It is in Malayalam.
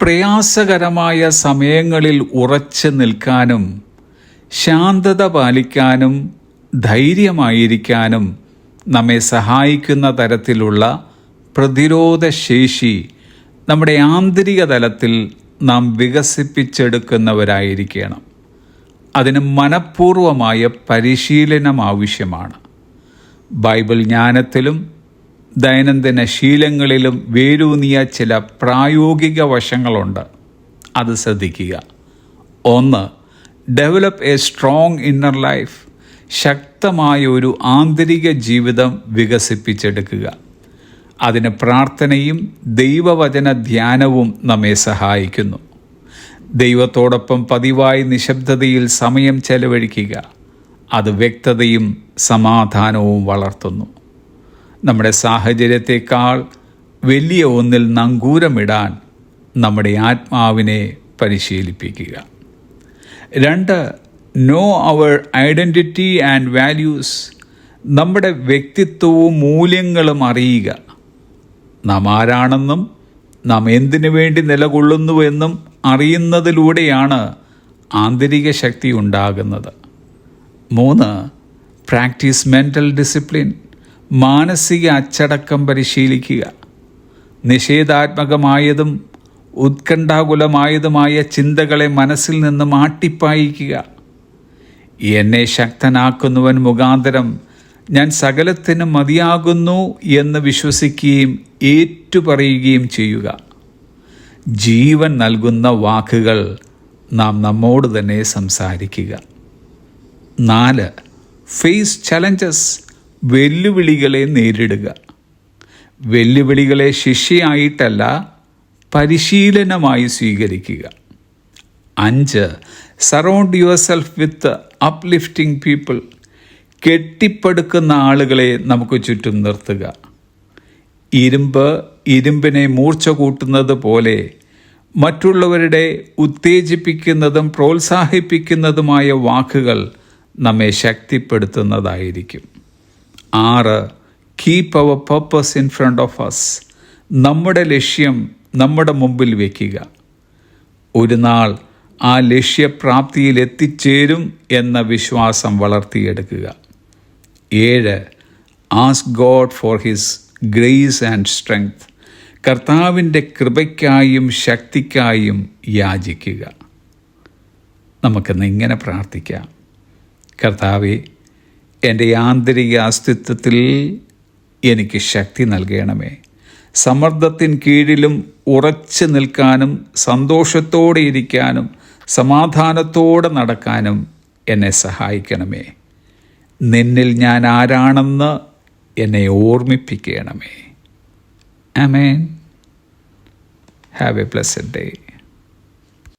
പ്രയാസകരമായ സമയങ്ങളിൽ ഉറച്ചു നിൽക്കാനും ശാന്തത പാലിക്കാനും ധൈര്യമായിരിക്കാനും നമ്മെ സഹായിക്കുന്ന തരത്തിലുള്ള പ്രതിരോധശേഷി നമ്മുടെ ആന്തരിക തലത്തിൽ നാം വികസിപ്പിച്ചെടുക്കുന്നവരായിരിക്കണം. അതിന് മനഃപൂർവമായ പരിശീലനം ആവശ്യമാണ്. ബൈബിൾ ജ്ഞാനത്തിലും ദൈനംദിന ശീലങ്ങളിലും വേരൂന്നിയ ചില പ്രായോഗിക വശങ്ങളുണ്ട്. അത് ശ്രദ്ധിക്കുക. ഒന്ന് develop a strong inner life ശക്തമായ ഒരു ആന്തരിക ജീവിതം വികസിപ്പിച്ചെടുക്കുക. അതിന് പ്രാർത്ഥനയും ദൈവവചന ധ്യാനവും നമ്മെ സഹായിക്കുന്നു. ദൈവത്തോടൊപ്പം പതിവായി നിശബ്ദതയിൽ സമയം ചെലവഴിക്കുക. അത് വ്യക്തതയും സമാധാനവും വളർത്തുന്നു. നമ്മുടെ സാഹചര്യത്തെക്കാൾ വലിയ ഒന്നിൽ നങ്കൂരമിടാൻ നമ്മുടെ ആത്മാവിനെ പരിശീലിപ്പിക്കുക. രണ്ട് know our identity and values നമ്മുടെ വ്യക്തിത്വവും മൂല്യങ്ങളും അറിയുക. നാം ആരാണെന്നും നാം എന്തിനു വേണ്ടി നിലകൊള്ളുന്നുവെന്നും അറിയുന്നതിലൂടെയാണ് ആന്തരിക ശക്തി ഉണ്ടാകുന്നത്. മൂന്ന് പ്രാക്ടീസ് മെന്റൽ ഡിസിപ്ലിൻ മാനസിക അച്ചടക്കം പരിശീലിക്കുക. നിഷേധാത്മകമായതും ഉത്കണ്ഠാകുലമായതുമായ ചിന്തകളെ മനസ്സിൽ നിന്ന് മാട്ടിപ്പായിക്കുക. എന്നെ ശക്തനാക്കുന്നവൻ മുഖാന്തരം ഞാൻ സകലത്തിനും മതിയാകുന്നു എന്ന് വിശ്വസിക്കുകയും ഏറ്റുപറയുകയും ചെയ്യുക. ജീവൻ നൽകുന്ന വാക്കുകൾ നാം നമ്മോട് തന്നെ സംസാരിക്കുക. നാല് ഫേസ് ചലഞ്ചസ്. വെല്ലുവിളികളെ നേരിടുക. വെല്ലുവിളികളെ ശിക്ഷയായിട്ടല്ല പരിശീലനമായി സ്വീകരിക്കുക. അഞ്ച് surround yourself with uplifting people കെട്ടിപ്പടുക്കുന്ന ആളുകളെ നമുക്ക് ചുറ്റും നിർത്തുക. ഇരുമ്പ് ഇരുമ്പിനെ മൂർച്ച കൂട്ടുന്നത് പോലെ മറ്റുള്ളവരുടെ ഉത്തേജിപ്പിക്കുന്നതും പ്രോത്സാഹിപ്പിക്കുന്നതുമായ വാക്കുകൾ നമ്മെ ശക്തിപ്പെടുത്തുന്നതായിരിക്കും. ആറ്. Keep our purpose in front of us നമ്മുടെ ലക്ഷ്യം നമ്മുടെ മുമ്പിൽ വയ്ക്കുക ഒരു നാൾ ആ ലക്ഷ്യപ്രാപ്തിയിൽ എത്തിച്ചേരും എന്ന വിശ്വാസം വളർത്തിയെടുക്കുക. ഏഴ്. Ask God for his grace and strength കർത്താവിന്റെ കൃപയ്ക്കായും ശക്തിക്കായും യാചിക്കുക. നമുക്കിന്ന് ഇങ്ങനെ പ്രാർത്ഥിക്കാം. കർത്താവെ എന്റെ ആന്തരിക അസ്തിത്വത്തിൽ എനിക്ക് ശക്തി നൽകണമേ. സമ്മർദ്ദത്തിന് കീഴിലും ഉറച്ചു നിൽക്കാനും സന്തോഷത്തോടെ ഇരിക്കാനും സമാധാനത്തോടെ നടക്കാനും എന്നെ സഹായിക്കണമേ. നിന്നിൽ ഞാൻ ആരാണെന്ന് എന്നെ ഓർമ്മിപ്പിക്കണമേ. ആമേൻ. Have a pleasant day.